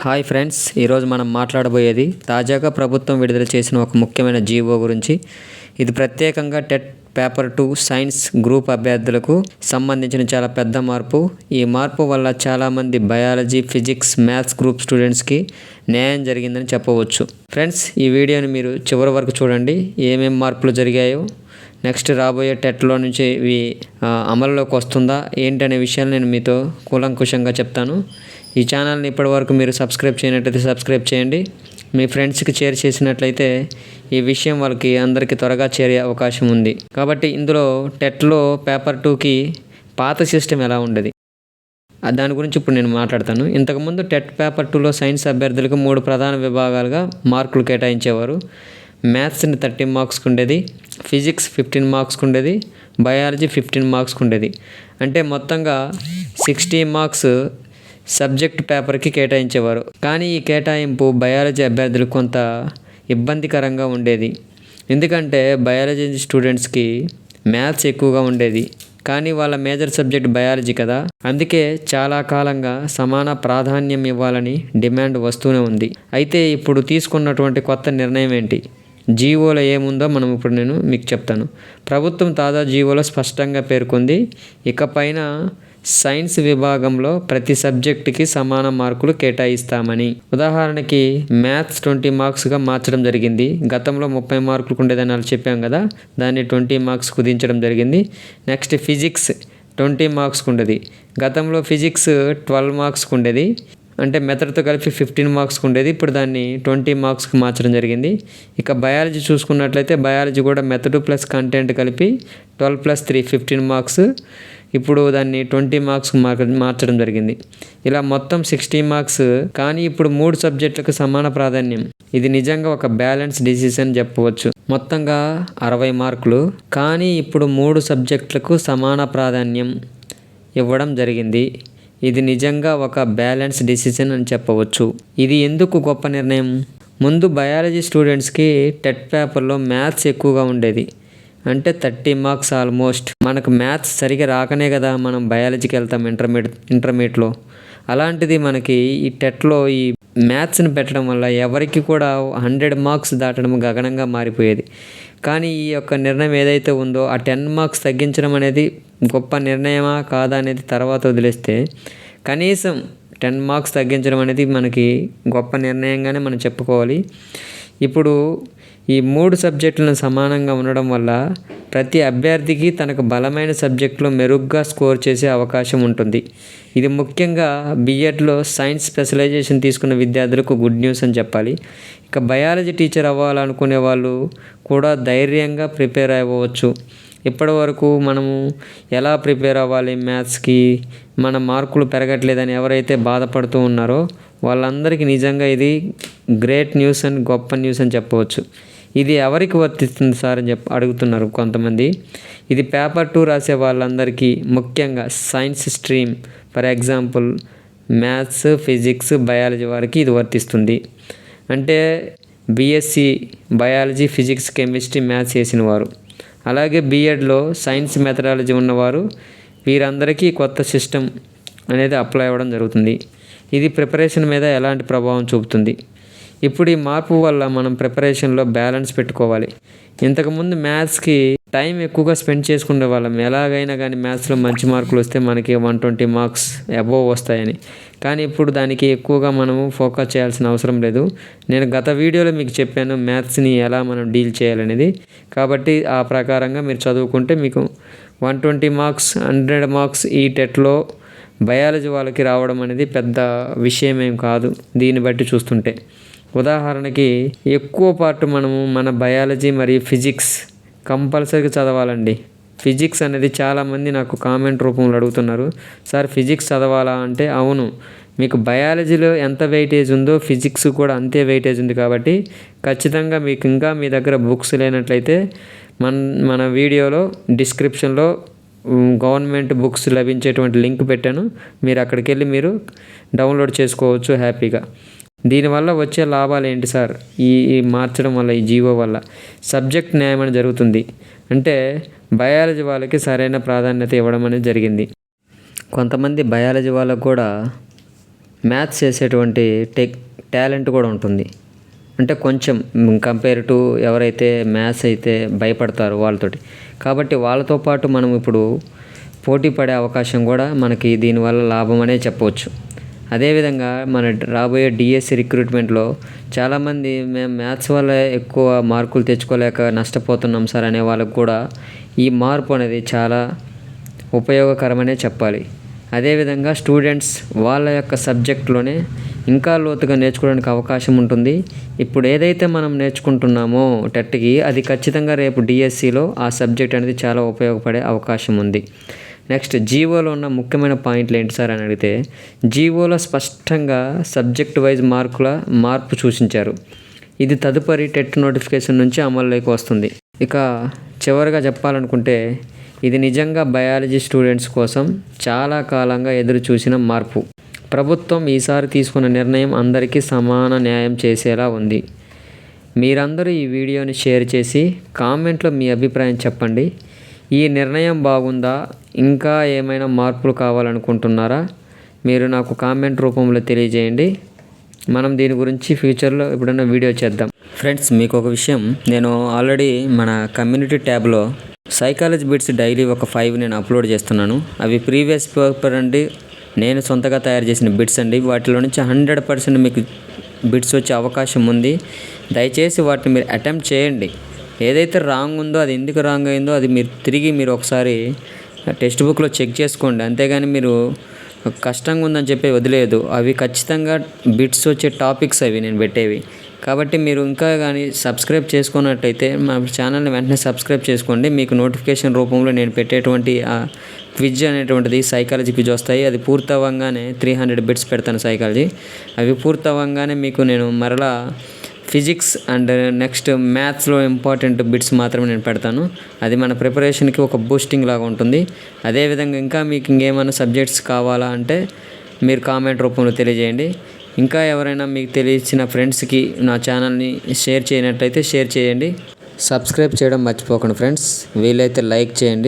Hi friends ఈరోజు మనం మాట్లాడబోయేది తాజాగా ప్రభుత్వం విడుదల చేసిన ఒక ముఖ్యమైన జీవో గురించి. ఇది ప్రత్యేకంగా TET paper two science group అభ్యర్థులకు సంబంధించిన చాలా పెద్ద మార్పు. ఈ మార్పు వల్ల చాలామంది బయాలజీ ఫిజిక్స్ మ్యాథ్స్ గ్రూప్ స్టూడెంట్స్కి న్యాయం జరిగిందని చెప్పవచ్చు. ఫ్రెండ్స్ ఈ వీడియోని మీరు చివరి వరకు చూడండి. ఏమేం మార్పులు జరిగాయో నెక్స్ట్ రాబోయే టెట్లో నుంచి ఇవి అమలులోకి వస్తుందా? ఏంటనే విషయాలు నేను మీతో కూలంకుషంగా చెప్తాను. ఈ ఛానల్ని ఇప్పటివరకు మీరు సబ్స్క్రైబ్ చేయనట్లయితే సబ్స్క్రైబ్ చేయండి. మీ ఫ్రెండ్స్కి షేర్ చేసినట్లయితే ఈ విషయం వాళ్ళకి అందరికీ త్వరగా చేరే అవకాశం ఉంది. కాబట్టి ఇందులో టెట్లో పేపర్ టూకి పాత సిస్టమ్ ఎలా ఉండేది? దాని గురించి ఇప్పుడు నేను మాట్లాడతాను. ఇంతకుముందు టెట్ పేపర్ టూలో సైన్స్ అభ్యర్థులకు మూడు ప్రధాన విభాగాలుగా మార్కులు కేటాయించేవారు. మ్యాథ్స్ని థర్టీన్ మార్క్స్కి ఉండేది ఫిజిక్స్ ఫిఫ్టీన్ మార్క్స్కి ఉండేది బయాలజీ ఫిఫ్టీన్ మార్క్స్కి ఉండేది. అంటే మొత్తంగా సిక్స్టీ మార్క్స్ సబ్జెక్ట్ పేపర్కి కేటాయించేవారు. కానీ ఈ కేటాయింపు బయాలజీ అభ్యర్థులకు కొంత ఇబ్బందికరంగా ఉండేది. ఎందుకంటే బయాలజీ స్టూడెంట్స్కి మ్యాథ్స్ ఎక్కువగా ఉండేది. కానీ వాళ్ళ మేజర్ సబ్జెక్ట్ బయాలజీ కదా. అందుకే చాలా కాలంగా సమాన ప్రాధాన్యం ఇవ్వాలని డిమాండ్ వస్తూనే ఉంది. అయితే ఇప్పుడు తీసుకున్నటువంటి కొత్త నిర్ణయం ఏంటి? జీవోలో ఏముందో మనం ఇప్పుడు నేను మీకు చెప్తాను. ప్రభుత్వం తాజా జీవోలో స్పష్టంగా పేర్కొంది ఇకపైన సైన్స్ విభాగంలో ప్రతి సబ్జెక్టుకి సమాన మార్కులు కేటాయిస్తామని. ఉదాహరణకి మ్యాథ్స్ ట్వంటీ మార్క్స్గా మార్చడం జరిగింది. గతంలో ముప్పై మార్కులు ఉండేదని వాళ్ళు చెప్పాం కదా దాన్ని ట్వంటీ మార్క్స్ కుదించడం జరిగింది. నెక్స్ట్ ఫిజిక్స్ ట్వంటీ మార్క్స్కి ఉండేది. గతంలో ఫిజిక్స్ ట్వెల్వ్ మార్క్స్కి ఉండేది. అంటే మెథడ్తో కలిపి ఫిఫ్టీన్ మార్క్స్కి ఉండేది. ఇప్పుడు దాన్ని ట్వంటీ మార్క్స్కి మార్చడం జరిగింది. ఇక బయాలజీ చూసుకున్నట్లయితే బయాలజీ కూడా మెథడ్ ప్లస్ కంటెంట్ కలిపి twelve plus three fifteen marks ఇప్పుడు దాన్ని ట్వంటీ మార్క్స్ మార్చడం జరిగింది. ఇలా మొత్తం సిక్స్టీ మార్క్స్ కానీ ఇప్పుడు మూడు సబ్జెక్టులకు సమాన ప్రాధాన్యం. ఇది నిజంగా ఒక బ్యాలెన్స్ డిసిషన్ చెప్పవచ్చు. మొత్తంగా అరవై మార్కులు. కానీ ఇప్పుడు మూడు సబ్జెక్టులకు సమాన ప్రాధాన్యం ఇవ్వడం జరిగింది. ఇది నిజంగా ఒక బ్యాలెన్స్ డిసిజన్ అని చెప్పవచ్చు. ఇది ఎందుకు గొప్ప నిర్ణయం? ముందు బయాలజీ స్టూడెంట్స్కి టెట్ పేపర్లో మ్యాథ్స్ ఎక్కువగా ఉండేది. అంటే థర్టీ మార్క్స్ ఆల్మోస్ట్. మనకు మ్యాథ్స్ సరిగా రాకనే కదా మనం బయాలజీకి వెళ్తాం ఇంటర్మీడియట్ ఇంటర్మీడియట్లో. అలాంటిది మనకి ఈ టెట్లో ఈ మ్యాథ్స్ని పెట్టడం వల్ల ఎవరికి కూడా హండ్రెడ్ మార్క్స్ దాటడం గగనంగా మారిపోయేది. కానీ ఈ యొక్క నిర్ణయం ఏదైతే ఉందో ఆ టెన్ మార్క్స్ తగ్గించడం అనేది గొప్ప నిర్ణయమా కాదా అనేది తర్వాత వదిలేస్తే కనీసం టెన్ మార్క్స్ తగ్గించడం అనేది మనకి గొప్ప నిర్ణయంగానే మనం చెప్పుకోవాలి. ఇప్పుడు ఈ మూడు సబ్జెక్టులను సమానంగా ఉండడం వల్ల ప్రతి అభ్యర్థికి తనకు బలమైన సబ్జెక్టులో మెరుగ్గా స్కోర్ చేసే అవకాశం ఉంటుంది. ఇది ముఖ్యంగా బీఎడ్లో సైన్స్ స్పెషలైజేషన్ తీసుకున్న విద్యార్థులకు గుడ్ న్యూస్ అని చెప్పాలి. ఇక బయాలజీ టీచర్ అవ్వాలనుకునే వాళ్ళు కూడా ధైర్యంగా ప్రిపేర్ అవ్వవచ్చు ఇప్పటి వరకు మనము ఎలా ప్రిపేర్ అవ్వాలి మ్యాథ్స్కి? మన మార్కులు పెరగట్లేదని ఎవరైతే బాధపడుతూ ఉన్నారో వాళ్ళందరికీ నిజంగా ఇది గ్రేట్ న్యూస్ అండ్ గొప్ప న్యూస్ అని చెప్పవచ్చు. ఇది ఎవరికి వర్తిస్తుంది సార్ అని చెప్పి అడుగుతున్నారు కొంతమంది. ఇది పేపర్ టూ రాసే వాళ్ళందరికీ ముఖ్యంగా science stream for example maths physics biology వారికి ఇది వర్తిస్తుంది. అంటే BSc biology physics chemistry maths చేసిన వారు అలాగే బీఎడ్లో సైన్స్ మెథడాలజీ ఉన్నవారు వీరందరికీ కొత్త సిస్టమ్ అనేది అప్లై అవ్వడం జరుగుతుంది. ఇది ప్రిపరేషన్ మీద ఎలాంటి ప్రభావం చూపుతుంది? ఇప్పుడు ఈ మార్పు వల్ల మనం ప్రిపరేషన్లో బ్యాలెన్స్ పెట్టుకోవాలి. ఇంతకుముందు మ్యాథ్స్కి టైం ఎక్కువగా స్పెండ్ చేసుకునే వాళ్ళం. ఎలాగైనా కానీ మ్యాథ్స్లో మంచి మార్కులు వస్తే మనకి వన్ ట్వంటీ మార్క్స్ అబోవ్ వస్తాయని. కానీ ఇప్పుడు దానికి ఎక్కువగా మనము ఫోకస్ చేయాల్సిన అవసరం లేదు. నేను గత వీడియోలో మీకు చెప్పాను మ్యాథ్స్ని ఎలా మనం డీల్ చేయాలనేది. కాబట్టి ఆ ప్రకారంగా మీరు చదువుకుంటే మీకు one twenty marks hundred marks ఈ టెట్లో బయాలజీ వాళ్ళకి రావడం అనేది పెద్ద విషయం ఏం కాదు. దీన్ని బట్టి చూస్తుంటే. ఉదాహరణకి ఎక్కువ పార్ట్ మనము మన బయాలజీ మరియు ఫిజిక్స్ కంపల్సరీగా చదవాలండి. ఫిజిక్స్ అనేది చాలామంది నాకు కామెంట్ రూపంలో అడుగుతున్నారు. సార్ ఫిజిక్స్ చదవాలా? అంటే అవును. మీకు బయాలజీలో ఎంత వెయిటేజ్ ఉందో ఫిజిక్స్ కూడా అంతే వెయిటేజ్ ఉంది కాబట్టి ఖచ్చితంగా మీకు ఇంకా మీ దగ్గర బుక్స్ లేనట్లయితే మన మన వీడియోలో డిస్క్రిప్షన్లో గవర్నమెంట్ బుక్స్ లభించేటువంటి లింక్ పెట్టాను. మీరు అక్కడికి వెళ్ళి మీరు డౌన్లోడ్ చేసుకోవచ్చు హ్యాపీగా. దీనివల్ల వచ్చే లాభాలు ఏంటి సార్? ఈ మార్చడం వల్ల ఈ జీవో వల్ల సబ్జెక్ట్ న్యాయం అని జరుగుతుంది. అంటే బయాలజీ వాళ్ళకి సరైన ప్రాధాన్యత ఇవ్వడం అనేది జరిగింది. కొంతమంది బయాలజీ వాళ్ళకు కూడా మ్యాథ్స్ చేసేటువంటి టెక్ టాలెంట్ కూడా ఉంటుంది. అంటే కొంచెం కంపేర్ టు ఎవరైతే మ్యాథ్స్ అయితే భయపడతారో వాళ్ళతోటి. కాబట్టి వాళ్ళతో పాటు మనం ఇప్పుడు పోటీ పడే అవకాశం కూడా మనకి దీనివల్ల లాభం అనే చెప్పవచ్చు. అదేవిధంగా మన రాబోయే డిఎస్సి రిక్రూట్మెంట్లో చాలామంది మేము మ్యాథ్స్ వల్ల ఎక్కువ మార్కులు తెచ్చుకోలేక నష్టపోతున్నాం సార్ అనే వాళ్ళకు కూడా ఈ మార్పు అనేది చాలా ఉపయోగకరమనే చెప్పాలి. అదేవిధంగా స్టూడెంట్స్ వాళ్ళ యొక్క సబ్జెక్ట్లోనే ఇంకా లోతుగా నేర్చుకోవడానికి అవకాశం ఉంటుంది. ఇప్పుడు ఏదైతే మనం నేర్చుకుంటున్నామో టెట్కి అది ఖచ్చితంగా రేపు డిఎస్సిలో ఆ సబ్జెక్ట్ అనేది చాలా ఉపయోగపడే అవకాశం ఉంది. నెక్స్ట్ జీవోలో ఉన్న ముఖ్యమైన పాయింట్లు ఏంటి సార్ అని అడిగితే జీవోలో స్పష్టంగా సబ్జెక్ట్ వైజ్ మార్కుల మార్పు సూచించారు. ఇది తదుపరి టెట్ నోటిఫికేషన్ నుంచి అమల్లోకి వస్తుంది. ఇక చివరిగా చెప్పాలనుకుంటే ఇది నిజంగా బయాలజీ స్టూడెంట్స్ కోసం చాలా కాలంగా ఎదురు చూసిన మార్పు. ప్రభుత్వం ఈసారి తీసుకున్న నిర్ణయం అందరికీ సమాన న్యాయం చేసేలా ఉంది. మీరందరూ ఈ వీడియోని షేర్ చేసి కామెంట్లో మీ అభిప్రాయం చెప్పండి. ఈ నిర్ణయం బాగుందా? ఇంకా ఏమైనా మార్పులు కావాలనుకుంటున్నారా? మీరు నాకు కామెంట్ రూపంలో తెలియజేయండి. మనం దీని గురించి ఫ్యూచర్లో ఎప్పుడైనా వీడియో చేద్దాం. ఫ్రెండ్స్ మీకు ఒక విషయం. నేను ఆల్రెడీ మన కమ్యూనిటీ ట్యాబ్లో సైకాలజీ బిట్స్ డైలీ ఒక ఫైవ్ నేను అప్లోడ్ చేస్తున్నాను. అవి ప్రీవియస్ పేపర్ అండి. నేను సొంతగా తయారు చేసిన బిట్స్ అండి. వాటిలో నుంచి హండ్రెడ్ పర్సెంట్ మీకు బిట్స్ వచ్చే అవకాశం ఉంది. దయచేసి వాటిని మీరు అటెంప్ట్ చేయండి. ఏదైతే రాంగ్ ఉందో అది ఎందుకు రాంగ్ అయిందో అది మీరు తిరిగి మీరు ఒకసారి టెక్స్ట్ బుక్లో చెక్ చేసుకోండి. అంతేగాని మీరు కష్టంగా ఉందని చెప్పి వదిలేదు అవి ఖచ్చితంగా బిట్స్ వచ్చే టాపిక్స్ అవి నేను పెట్టేవి. కాబట్టి మీరు ఇంకా కానీ సబ్స్క్రైబ్ చేసుకున్నట్టయితే మా ఛానల్ని వెంటనే సబ్స్క్రైబ్ చేసుకోండి. మీకు నోటిఫికేషన్ రూపంలో నేను పెట్టేటువంటి ఆ క్విజ్ అనేటువంటిది సైకాలజీ క్విజ్ వస్తాయి. అది పూర్తి త్రీ హండ్రెడ్ బిట్స్ పెడతాను సైకాలజీ అవి పూర్తి మీకు నేను మరలా ఫిజిక్స్ అండ్ నెక్స్ట్ మ్యాథ్స్లో ఇంపార్టెంట్ బిట్స్ మాత్రమే నేను పెడతాను. అది మన ప్రిపరేషన్కి ఒక బూస్టింగ్ లాగా ఉంటుంది. అదేవిధంగా ఇంకా మీకు ఇంకేమైనా సబ్జెక్ట్స్ కావాలా అంటే మీరు కామెంట్ రూపంలో తెలియజేయండి. ఇంకా ఎవరైనా మీకు తెలిసిన ఫ్రెండ్స్కి నా ఛానల్ని షేర్ చేయనట్టయితే షేర్ చేయండి. సబ్స్క్రైబ్ చేయడం మర్చిపోకండి ఫ్రెండ్స్ వీలైతే లైక్ చేయండి.